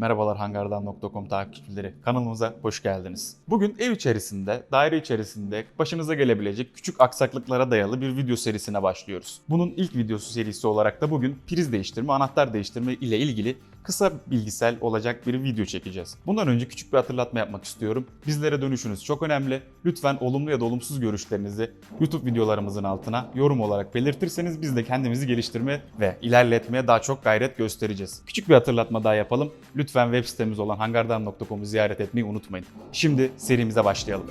Merhabalar hangardan.com takipçileri. Kanalımıza hoş geldiniz. Bugün ev içerisinde, daire içerisinde başınıza gelebilecek küçük aksaklıklara dayalı bir video serisine başlıyoruz. Bunun ilk videosu serisi olarak da bugün priz değiştirme, anahtar değiştirme ile ilgili kısa bilgisel olacak bir video çekeceğiz. Bundan önce küçük bir hatırlatma yapmak istiyorum. Bizlere dönüşünüz çok önemli. Lütfen olumlu ya da olumsuz görüşlerinizi YouTube videolarımızın altına yorum olarak belirtirseniz biz de kendimizi geliştirme ve ilerletmeye daha çok gayret göstereceğiz. Küçük bir hatırlatma daha yapalım. Lütfen web sitemiz olan hangardan.com'u ziyaret etmeyi unutmayın. Şimdi serimize başlayalım.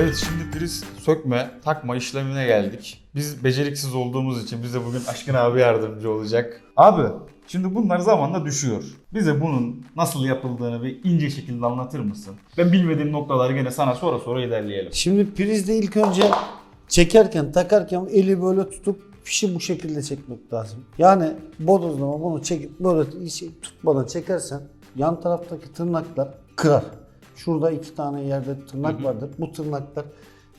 Evet şimdi priz sökme, takma işlemine geldik. Biz beceriksiz olduğumuz için bize bugün Aşkın abi yardımcı olacak. Abi şimdi bunlar zamanla düşüyor. Bize bunun nasıl yapıldığını bir ince şekilde anlatır mısın? Ben bilmediğim noktaları gene sana sonra sonra ilerleyelim. Şimdi prizde ilk önce çekerken takarken eli böyle tutup fişi bu şekilde çekmek lazım. Yani bodozlama bunu çekip böyle işi tutmadan çekersen yan taraftaki tırnaklar kırar. Şurada iki tane yerde tırnak vardır. Bu tırnaklar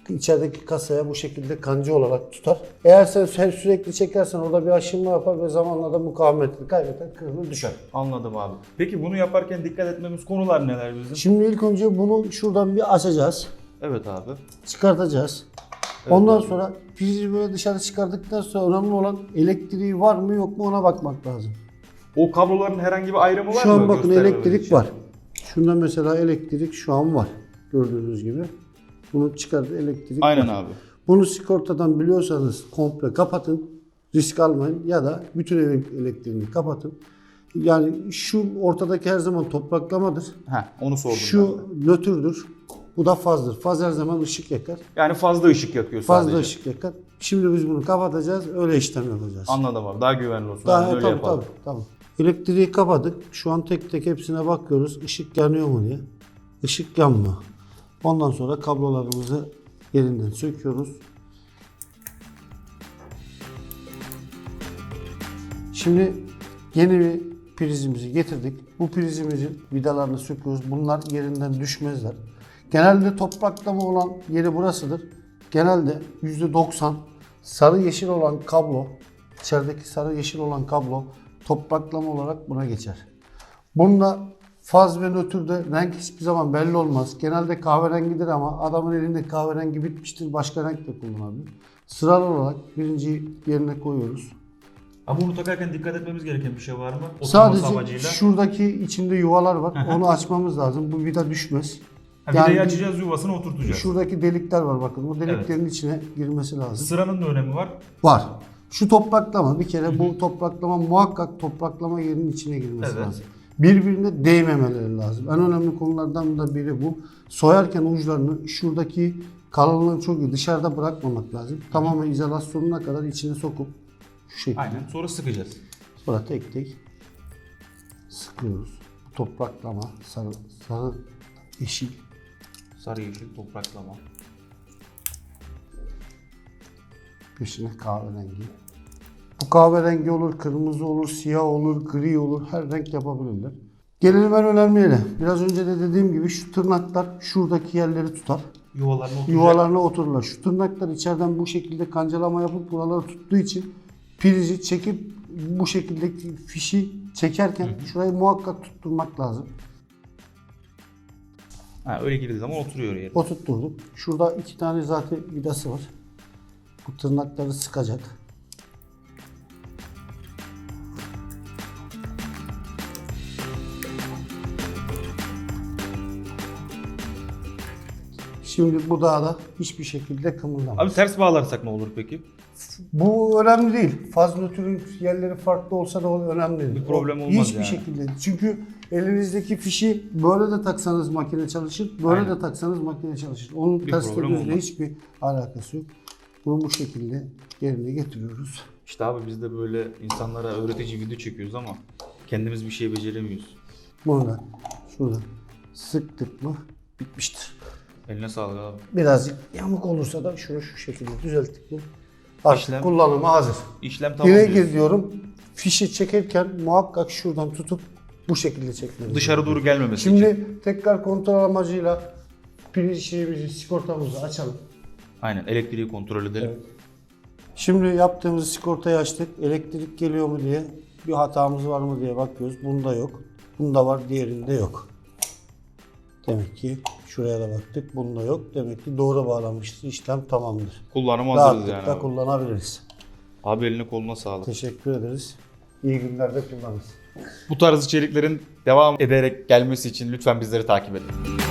içerideki kasaya bu şekilde kancı olarak tutar. Eğer sen her sürekli çekersen orada bir aşınma yapar ve zamanla da mukavemetini kaybeder, kırılır, düşer. Anladım abi. Peki bunu yaparken dikkat etmemiz konular neler bizim? Şimdi ilk önce bunu şuradan bir açacağız. Evet abi. çıkartacağız. Ondan sonra prizi böyle dışarı çıkardıktan sonra önemli olan elektriği var mı yok mu ona bakmak lazım. O kabloların herhangi bir ayrımı var mı? Şu an bakın göstermemiz elektrik için? var. Şunda mesela elektrik şu an var. Gördüğünüz gibi. Bunu çıkardı elektrik Aynen var. abi. Bunu sigortadan biliyorsanız komple kapatın. Risk almayın ya da bütün evin elektriğini kapatın. Yani şu ortadaki her zaman topraklamadır. Heh, onu sordum ben. Şu nötrdür. Bu da fazdır. Faz her zaman ışık yakar. Yani fazla ışık yakıyor Fazla sadece. ışık yakar. Şimdi biz bunu kapatacağız. Öyle işlem yapacağız. Anladım abi. Daha güvenli olsun. Daha Aynen öyle tabii, yapalım. tabii, tabii. Elektriği kapadık. Şu an tek tek hepsine bakıyoruz. Işık yanıyor mu diye. Işık yanmıyor. Ondan sonra kablolarımızı yerinden söküyoruz. Şimdi yeni bir prizimizi getirdik. Bu prizimizin vidalarını söküyoruz. Bunlar yerinden düşmezler. Genelde topraklama olan yeri burasıdır. Genelde %90 sarı yeşil olan kablo, içerideki sarı yeşil olan kablo topraklama olarak buna geçer. Bunda faz ve nötrde renk hiçbir zaman belli olmaz. Genelde kahverengidir ama adamın elinde kahverengi bitmiştir. Başka renk de kullanabilir. Sıralı olarak birinci yerine koyuyoruz. Ama bunu takarken dikkat etmemiz gereken bir şey var mı? Oturması Sadece amacıyla. şuradaki içinde yuvalar var. Onu açmamız lazım. Bu vida düşmez. Ha, vidayı yani- açacağız yuvasını oturtacağız. Şuradaki delikler var bakın. O deliklerin içine girmesi lazım. Sıranın da önemi var. Var. Şu topraklama bir kere bu topraklama muhakkak topraklama yerinin içine girmesi Evet. lazım. Birbirine değmemeleri lazım. En önemli konulardan da biri bu. Soyarken uçlarını şuradaki kalınlığı çok iyi dışarıda bırakmamak lazım. Tamamen izolasyonuna kadar içine sokup şu şekilde. Aynen. Sonra sıkacağız. Sonra tek tek sıkıyoruz. Topraklama, sarı, sarı yeşil. Sarı yeşil topraklama. Peşine kahverengi. Bu kahverengi olur, kırmızı olur, siyah olur, gri olur. Her renk yapabilirler. Gelelim en önemli yere. Biraz önce de dediğim gibi şu tırnaklar şuradaki yerleri tutar. Yuvalarını oturacak. Yuvalarına otururlar. Şu tırnaklar içeriden bu şekilde kancalama yapıp buraları tuttuğu için prizi çekip bu şekilde fişi çekerken şurayı muhakkak tutturmak lazım. Ha, öyle girdiği zaman oturuyor yere. Oturtturduk. Şurada iki tane zaten vidası var. Bu tırnakları sıkacak. Şimdi bu dağda hiçbir şekilde kımıldamaz. Abi ters bağlarsak ne olur peki? Bu önemli değil. Faz nötrün yerleri farklı olsa da o önemli değil. Bir problem olmaz Hiçbir yani. şekilde. Çünkü elinizdeki fişi böyle de taksanız makine çalışır, böyle Aynen. de taksanız makine çalışır. Onun Bir düzle hiçbir alakası yok. Bunu bu şekilde yerine getiriyoruz. İşte abi biz de böyle insanlara öğretici video çekiyoruz ama kendimiz bir şey beceremiyoruz. Bunu da şuradan sıktık mı bitmiştir. Eline sağlık abi. Birazcık yamuk olursa da şunu şu şekilde düzelttik mi artık İşlem- kullanıma hazır. İşlem tamam Yine gidiyorum. Fişi çekerken muhakkak şuradan tutup bu şekilde çekmeniz Dışarı doğru gelmemesi için. Şimdi tekrar kontrol amacıyla priz şeyimizi, sigortamızı açalım. Aynen elektriği kontrol edelim. Evet. Şimdi yaptığımız sigortayı açtık. Elektrik geliyor mu diye bir hatamız var mı diye bakıyoruz. Bunda yok. Bunda var, diğerinde yok. Demek ki şuraya da baktık. Bunda yok. Demek ki doğru bağlanmıştır. İşlem tamamdır. Kullanıma hazırız yani. Abi. kullanabiliriz. abi eline koluna sağlık. Teşekkür ederiz. İyi günlerde kullanırız. Bu tarz içeriklerin devam ederek gelmesi için lütfen bizleri takip edin.